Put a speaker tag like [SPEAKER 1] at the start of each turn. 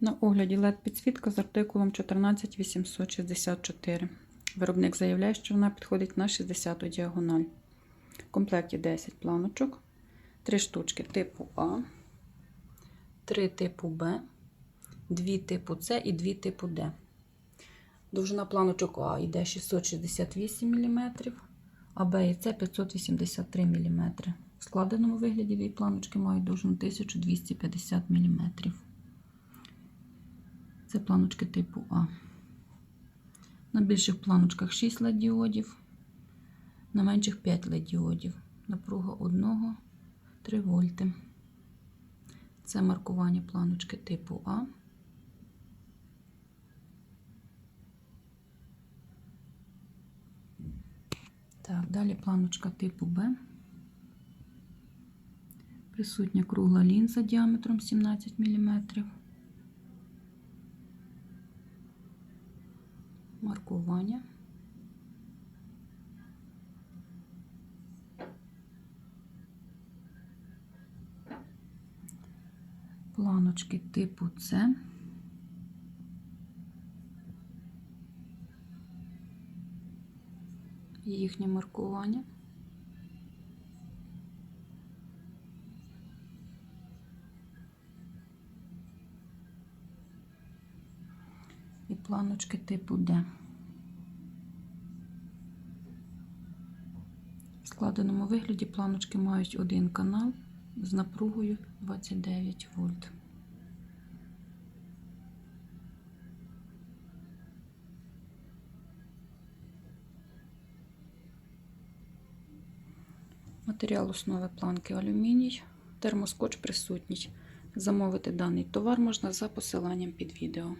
[SPEAKER 1] На огляді LED-підсвітка з артикулом 14864. Виробник заявляє, що вона підходить на 60 діагональ. В комплекті 10 планочок, 3 штучки типу А, 3 типу Б, 2 типу С і 2 типу Д. Довжина планочок А йде 668 мм, а Б і С 583 мм. В складеному вигляді дві планочки мають довжину 1250 мм. Це планочки типу А. На більших планочках 6 LED-діодів, на менших 5 LED-діодів. Напруга 1 3 вольти. Це маркування планочки типу А. Так, далі планочка типу Б. Присутня кругла лінза діаметром 17 мм. Маркування. Планочки типу С. Їхнє маркування. І планочки типу Д. В складеному вигляді планочки мають один канал з напругою 29 вольт. Матеріал основи планки алюміній, термоскотч присутній. Замовити даний товар можна за посиланням під відео.